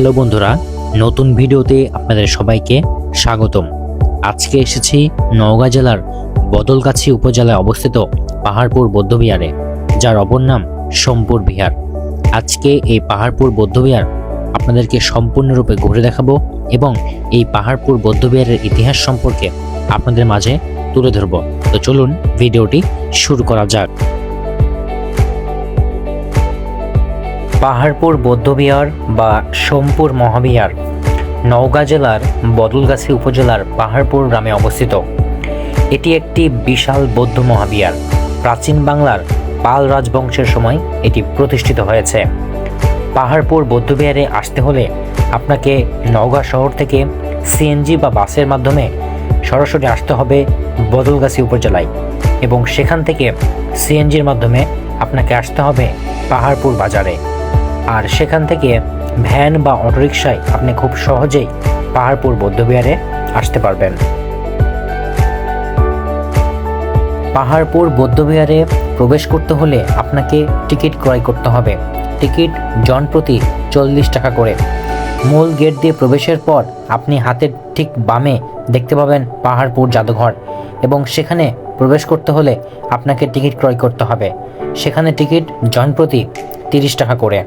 Hello বন্ধুরা, নতুন ভিডিওতে আপনাদের সবাইকে স্বাগতম। আজকে এসেছি নওগাঁ জেলার বদলগাছি উপজেলায় অবস্থিত পাহাড়পুর বৌদ্ধবিহারে যার অপর নাম সোমপুর বিহার। আজকে এই পাহাড়পুর বৌদ্ধবিহার আপনাদেরকে সম্পূর্ণরূপে ঘুরে দেখাবো এবং এই পাহাড়পুর বৌদ্ধবিহারের ইতিহাস সম্পর্কে আপনাদের মাঝে তুলে ধরব। তো চলুন ভিডিওটি শুরু করা যাক। পাহাড়পুর, বৌদ্ধবিহার বা সোমপুর মহাবিহার, নওগাঁ জেলার বদলগাছি উপজেলার পাহাড়পুর গ্রামে অবস্থিত। এটি একটি বিশাল বৌদ্ধ মহাবিহার। প্রাচীন বাংলার পাল রাজবংশের সময় এটি প্রতিষ্ঠিত হয়েছে। পাহাড়পুর, বৌদ্ধবিহারে আসতে হলে আপনাকে নওগাঁ শহর থেকে সিএনজি বা বাসের মাধ্যমে সরাসরি আসতে হবে বদলগাছি উপজেলায় এবং সেখান থেকে সিএনজির মাধ্যমে আপনাকে আসতে হবে পাহাড়পুর বাজারে। আর সেখান থেকে ভ্যান বা অটোরিকশায় আপনি খুব সহজেই পাহাড়পুর বৌদ্ধবিহারে আসতে পারবেন। পাহাড়পুর বৌদ্ধবিহারে প্রবেশ করতে হলে আপনাকে টিকিট ক্রয় করতে হবে। টিকিট জন প্রতি চল্লিশ টাকা করে। মূল গেট দিয়ে প্রবেশের পর আপনি হাতের ঠিক বামে দেখতে পাবেন পাহাড়পুর জাদুঘর এবং সেখানে প্রবেশ করতে হলে আপনাকে টিকিট ক্রয় করতে হবে। সেখানে টিকিট জন প্রতি তিরিশ টাকা করে।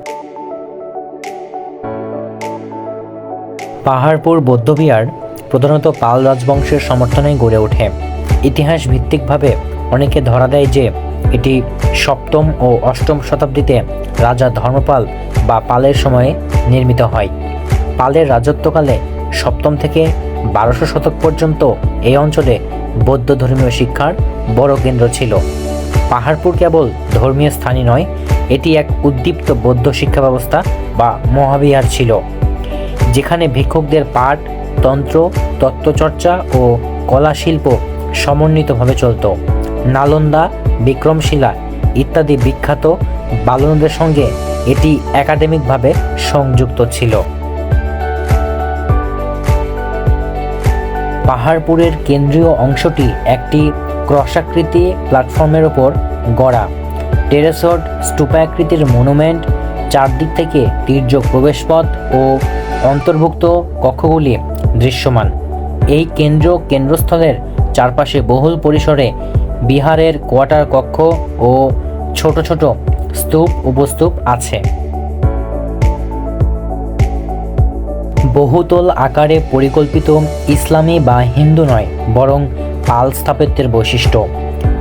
পাহাড়পুর বৌদ্ধবিহার প্রধানত পাল রাজবংশের সমর্থনে গড়ে ওঠে। ইতিহাস ভিত্তিকভাবে অনেকে ধরা দেয় যে এটি সপ্তম ও অষ্টম শতাব্দীতে রাজা ধর্মপাল বা পালের সময়ে নির্মিত হয়। পালের রাজত্বকালে সপ্তম থেকে বারোশো শতক পর্যন্ত এই অঞ্চলে বৌদ্ধ ধর্মীয় শিক্ষার বড় কেন্দ্র ছিল। পাহাড়পুর কেবল ধর্মীয় স্থানই নয়, এটি এক উদ্দীপ্ত বৌদ্ধ শিক্ষা ব্যবস্থা বা মহাবিহার ছিল। যেখানে ভিক্ষুকদের পাঠ, তন্ত্র, তত্ত্বচর্চা ও কলা শিল্প সমন্বিতভাবে চলত। নালন্দা, বিক্রমশিলা ইত্যাদি বিখ্যাত বালনদের সঙ্গে এটি একাডেমিকভাবে সংযুক্ত ছিল। পাহাড়পুরের কেন্দ্রীয় অংশটি একটি ক্রসাকৃতি প্ল্যাটফর্মের ওপর গড়া। টেরেসোড স্টুপাকৃতির মনুমেন্ট চারদিক থেকে তীর্যক প্রবেশপথ ও অন্তর্ভুক্ত কক্ষগুলি দৃশ্যমান। এই কেন্দ্র কেন্দ্রস্থলের চারপাশে বহুল পরিসরে বিহারের কোয়ার্টার কক্ষ ও ছোট ছোট স্তূপ উপস্তূপ আছে। বহুতল আকারে পরিকল্পিত ইসলামী বা হিন্দু নয়, বরং পাল স্থাপত্যের বৈশিষ্ট্য।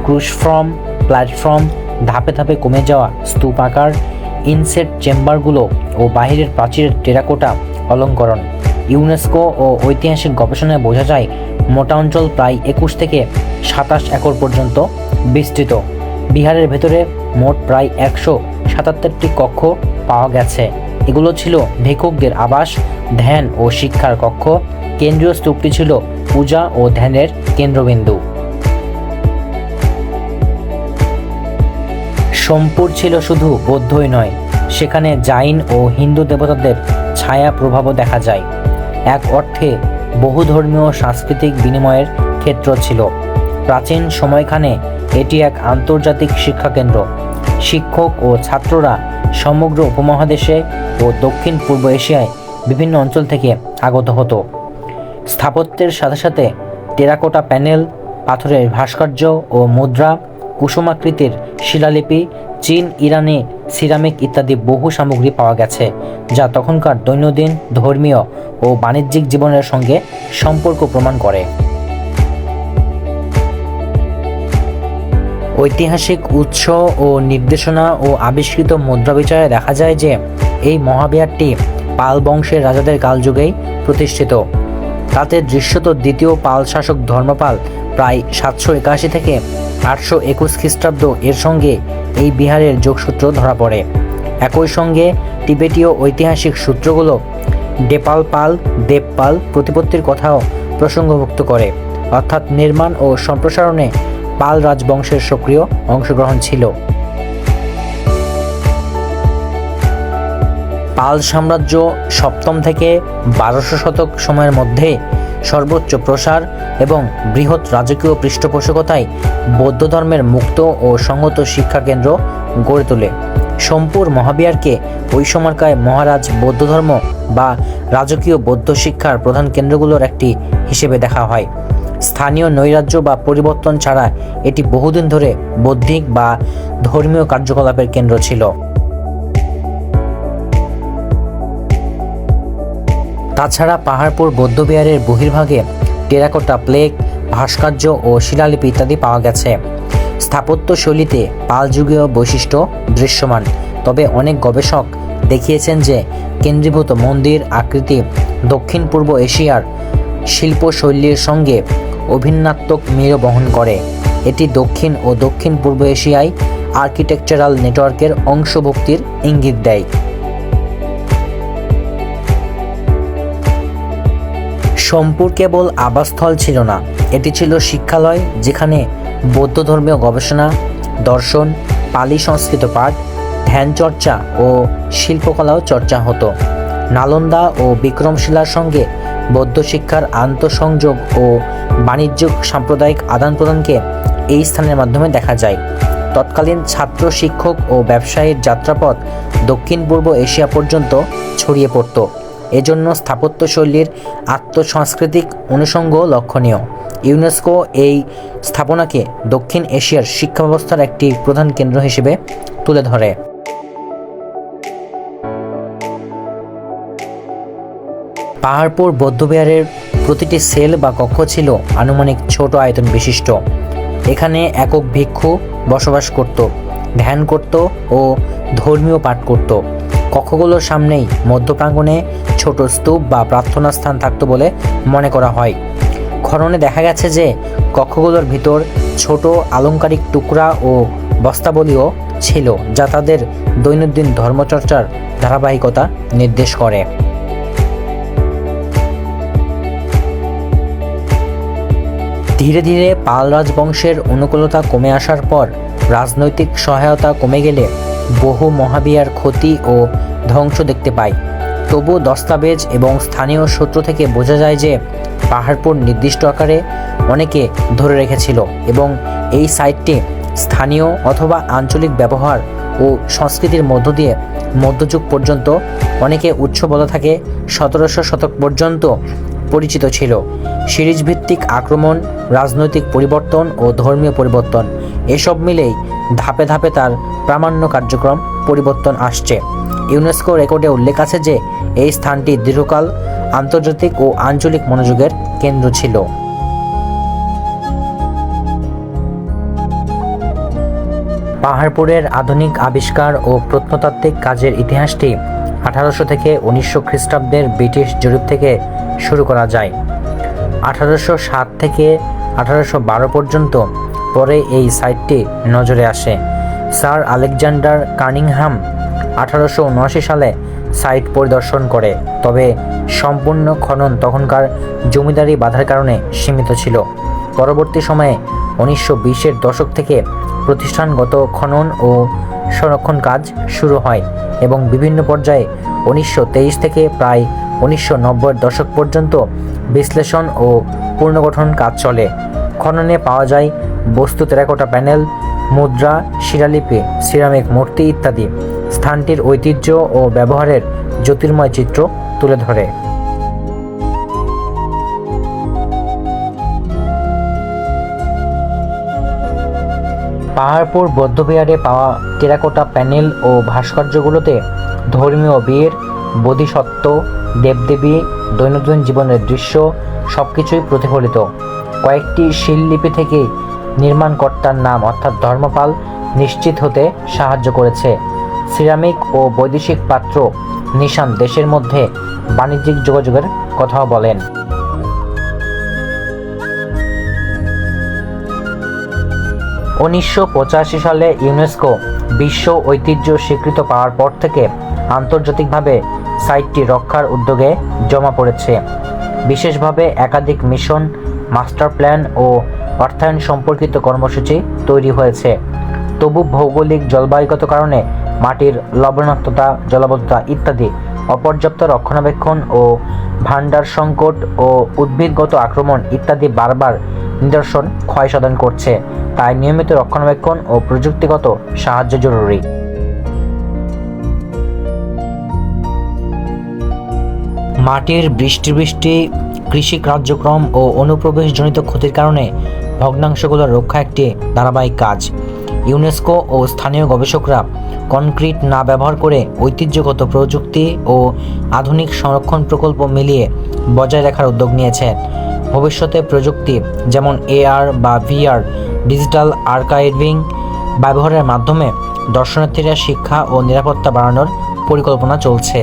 ক্রুশফর্ম প্ল্যাটফর্ম ধাপে ধাপে কমে যাওয়া স্তূপ আকার ইনসেট চেম্বারগুলো ও বাহিরের প্রাচীরের টেরাকোটা অলঙ্করণ। ইউনেস্কো ও ঐতিহাসিক গবেষণায় বোঝা যায়, মোটা অঞ্চল প্রায় একুশ থেকে সাতাশ একর পর্যন্ত বিস্তৃত। বিহারের ভেতরে মোট প্রায় একশো সাতাত্তরটি কক্ষ পাওয়া গেছে। এগুলো ছিল ভিক্ষুকদের আবাস, ধ্যান ও শিক্ষার কক্ষ। কেন্দ্রীয় স্তূপটি ছিল পূজা ও ধ্যানের কেন্দ্রবিন্দু। সোমপুর ছিল শুধু বৌদ্ধই নয়, সেখানে জাইন ও হিন্দু দেবতাদের ছায়া প্রভাবও দেখা যায়। এক অর্থে বহুধর্মীয় সাংস্কৃতিক বিনিময়ের ক্ষেত্র ছিল। প্রাচীন সময়খানে এটি এক আন্তর্জাতিক শিক্ষাকেন্দ্র। শিক্ষক ও ছাত্ররা সমগ্র উপমহাদেশে ও দক্ষিণ পূর্ব এশিয়ায় বিভিন্ন অঞ্চল থেকে আগত হতো। স্থাপত্যের সাথে সাথে টেরাকোটা প্যানেল, পাথরের ভাস্কর্য ও মুদ্রা কুসুমাকৃতির শিলালিপি, চীন, ইরানে, সিরামিক ইত্যাদি বহু সামগ্রী পাওয়া গেছে, যা তখনকার দৈনন্দিন ধর্মীয় ও বাণিজ্যিক জীবনের সঙ্গে সম্পর্ক প্রমাণ করে। ঐতিহাসিক উৎস ও নির্দেশনা ও আবিষ্কৃত মুদ্রা বিচারে দেখা যায় যে এই মহাবিহারটি পাল বংশের রাজাদের কালযুগেই প্রতিষ্ঠিত। তাতে দৃশ্যত দ্বিতীয় পাল শাসক ধর্মপাল প্রায় সাতশো একাশি থেকে আটশো একুশ খ্রিস্টাব্দ এর সঙ্গে এই বিহারের যোগসূত্র ধরা পড়ে। একই সঙ্গে তিবেতীয় ঐতিহাসিক সূত্রগুলো ডেপাল পাল দেবপাল প্রতিপত্তির কথাও প্রসঙ্গভুক্ত করে। অর্থাৎ নির্মাণ ও সম্প্রসারণে পাল রাজবংশের সক্রিয় অংশগ্রহণ ছিল। পাল সাম্রাজ্য সপ্তম থেকে বারোশো শতক সময়ের মধ্যে সর্বোচ্চ প্রসার এবং বৃহৎ রাজকীয় পৃষ্ঠপোষকতায় বৌদ্ধ ধর্মের মুক্ত ও সংহত শিক্ষা কেন্দ্র গড়ে তোলে। সোমপুর মহাবিহারকে ওই সময়কার মহারাজ বৌদ্ধ ধর্ম বা রাজকীয় বৌদ্ধ শিক্ষার প্রধান কেন্দ্রগুলোর একটি হিসেবে দেখা হয়। স্থানীয় নৈরাজ্য বা পরিবর্তন ছাড়া এটি বহুদিন ধরে বৌদ্ধিক বা ধর্মীয় কার্যকলাপের কেন্দ্র ছিল। তাছাড়া পাহাড়পুর, বৌদ্ধবিহারের বহির্ভাগে টেরাকোটা প্লেক ভাস্কর্য ও শিলালিপি ইত্যাদি পাওয়া গেছে। স্থাপত্য শৈলীতে পালযুগীয় বৈশিষ্ট্য দৃশ্যমান। তবে অনেক গবেষক দেখিয়েছেন যে কেন্দ্রীভূত মন্দির, আকৃতি দক্ষিণ পূর্ব এশিয়ার শিল্পশৈলীর সঙ্গে অভিন্নাত্মক মিল বহন করে। এটি দক্ষিণ ও দক্ষিণ পূর্ব এশিয়ায় আর্কিটেকচারাল নেটওয়ার্কের অংশভুক্তির ইঙ্গিত দেয়। সোমপুর কেবল আবাসস্থল ছিল না, এটি ছিল শিক্ষালয় যেখানে বৌদ্ধ ধর্মীয় গবেষণা, দর্শন, পালি সংস্কৃত পাঠ, ধ্যান চর্চা ও শিল্পকলাও চর্চা হতো। নালন্দা ও বিক্রমশিলার সঙ্গে বৌদ্ধ শিক্ষার আন্তঃসংযোগ ও বাণিজ্যিক সাম্প্রদায়িক আদান প্রদানকে এই স্থানের মাধ্যমে দেখা যায়। তৎকালীন ছাত্র শিক্ষক ও ব্যবসায়ীর যাত্রাপথ দক্ষিণ পূর্ব এশিয়া পর্যন্ত ছড়িয়ে পড়ত। এজন্য স্থাপত্যশৈলীর আত্মসাংস্কৃতিক অনুষঙ্গ লক্ষণীয়। ইউনেস্কো এই স্থাপনাকে দক্ষিণ এশিয়ার শিক্ষা ব্যবস্থার একটি প্রধান কেন্দ্র হিসেবে তুলে ধরে। পাহাড়পুর বৌদ্ধবিহারের প্রতিটি সেল বা কক্ষ ছিল আনুমানিক ছোট আয়তন বিশিষ্ট। এখানে একক ভিক্ষু বসবাস করত, ধ্যান করত ও ধর্মীয় পাঠ করত। কক্ষগুলোর সামনেই মধ্যপ্রাঙ্গণে ছোট স্তূপ বা প্রার্থনা স্থান থাকতো বলে মনে করা হয়। খননে দেখা গেছে যে, কক্ষগুলোর ভিতর ছোট আলংকারিক টুকরা ও বস্তাবলীও ছিল, যা তাদের দৈনন্দিন ধর্মচর্চার ধারাবাহিকতা নির্দেশ করে। ধীরে ধীরে পাল রাজবংশের অনুকূলতা কমে আসার পর রাজনৈতিক সহায়তা কমে গেলে বহু মহাবিয়ার ক্ষতি ও ধ্বংস দেখতে পাই তবু দস্তাবেজ এবং স্থানীয় সূত্র থেকে বোঝা যায় যে পাহাড়পুর নির্দিষ্ট আকারে অনেকে ধরে রেখেছিল এবং এই সাইটটি স্থানীয় অথবা আঞ্চলিক ব্যবহার ও সংস্কৃতির মধ্য দিয়ে মধ্যযুগ পর্যন্ত অনেকে উৎস বলা থাকে সতেরোশো শতক পর্যন্ত পরিচিত ছিল। সিরিজ ভিত্তিক আক্রমণ, রাজনৈতিক পরিবর্তন ও ধর্মীয় পরিবর্তন, এসব মিলেই ধাপে ধাপে তার প্রামাণ্য কার্যক্রম পরিবর্তন আসছে। ইউনেস্কো রেকর্ডে উল্লেখ আছে যে, এই স্থানটি দীর্ঘকাল আন্তর্জাতিক ও আঞ্চলিক মনোযোগের কেন্দ্র ছিল। পাহাড়পুরের আধুনিক আবিষ্কার ও প্রত্নতাত্ত্বিক কাজের ইতিহাসটি আঠারোশো থেকে উনিশশো খ্রিস্টাব্দের ব্রিটিশ জরিপ থেকে শুরু করা যায়। আঠারোশো সাত থেকে আঠারোশো বারো পর্যন্ত পরে এই সাইটটি নজরে আসে। স্যার আলেকজান্ডার কার্নিংহাম আঠারোশো উনআশি সালে সাইট পরিদর্শন করে, তবে সম্পূর্ণ খনন তখনকার জমিদারি বাধার কারণে সীমিত ছিল। পরবর্তী সময়ে উনিশশো বিশের দশক থেকে প্রতিষ্ঠানগত খনন ও সংরক্ষণ কাজ শুরু হয় এবং বিভিন্ন পর্যায়ে উনিশশো তেইশ থেকে প্রায় উনিশশো দশক পর্যন্ত বিশ্লেষণ ও পুনর্গঠন কাজ চলে। খননে পাওয়া যায় বস্তু টেরাকোটা প্যানেল, মুদ্রা, শিলালিপি, সিরামিক মূর্তি ইত্যাদি। স্থানটির ঐতিহ্য ও ব্যবহারের জ্যোতির্ময় চিত্র তুলে ধরে। পাহাড়পুর, বৌদ্ধবিহারে পাওয়া টেরাকোটা প্যানেল ও ভাস্কর্যগুলোতে ধর্মীয় বীর, বোধিসত্ত্ব, দেবদেবী, দৈনন্দিন জীবনের দৃশ্য সব কিছুই প্রতিফলিত। কয়েকটি শিললিপি থেকে নির্মাণকর্তার নাম অর্থাৎ ধর্মপাল নিশ্চিত হতে সাহায্য করেছে। সিরামিক ও বৈদেশিক পাত্র নিশান দেশের মধ্যে বাণিজ্যিক যোগাযোগের কথাও বলেন। উনিশশো পঁচাশি সালে ইউনেস্কো বিশ্ব ঐতিহ্য স্বীকৃত পাওয়ার পর থেকে আন্তর্জাতিকভাবে সাইটটি রক্ষার উদ্যোগে জমা পড়েছে। বিশেষভাবে একাধিক মিশন, মাস্টার প্ল্যান ও অর্থায়ন সম্পর্কিত কর্মসূচি তৈরি হয়েছে। তবু ভৌগোলিক জলবায়ুগত কারণে মাটির লবণাক্ততা, জলাবদ্ধতা ইত্যাদি অপর্যাপ্ত রক্ষণাবেক্ষণ ও ভাণ্ডার সংকট ও উদ্ভিদগত আক্রমণ ইত্যাদি বারবার নিদর্শন ক্ষয় সাধন করছে। তাই নিয়মিত রক্ষণাবেক্ষণ ও প্রযুক্তিগত সাহায্য জরুরি। মাটির বৃষ্টি বৃষ্টি, কৃষি কার্যক্রম ও অনুপ্রবেশজনিত ক্ষতির কারণে ভগ্নাংশগুলো রক্ষা একটি ধারাবাহিক কাজ। ইউনেস্কো ও স্থানীয় গবেষকরা কনক্রিট না ব্যবহার করে ঐতিহ্যগত প্রযুক্তি ও আধুনিক সংরক্ষণ প্রকল্প মিলিয়ে বজায় রাখার উদ্যোগ নিয়েছে। ভবিষ্যতে প্রযুক্তি যেমন এআর বা ভিআর ডিজিটাল আর্কাইভিং ব্যবহারের মাধ্যমে দর্শনার্থীরা শিক্ষা ও নিরাপত্তা বাড়ানোর পরিকল্পনা চলছে।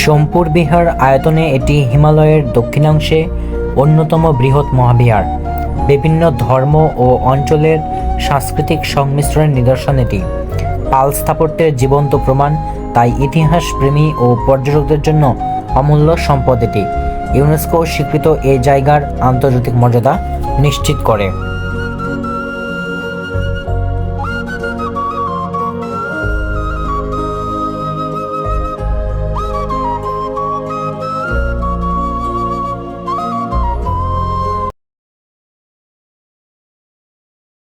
সোমপুর বিহার আয়তনে এটি হিমালয়ের দক্ষিণাংশে অন্যতম বৃহৎ মহাবিহার। বিভিন্ন ধর্ম ও অঞ্চলের সাংস্কৃতিক সংমিশ্রণের নিদর্শন এটি। পাল স্থাপত্যের জীবন্ত প্রমাণ, তাই ইতিহাস প্রেমী ও পর্যটকদের জন্য অমূল্য সম্পদ এটি। ইউনেস্কো স্বীকৃত এই জায়গার আন্তর্জাতিক মর্যাদা নিশ্চিত করে।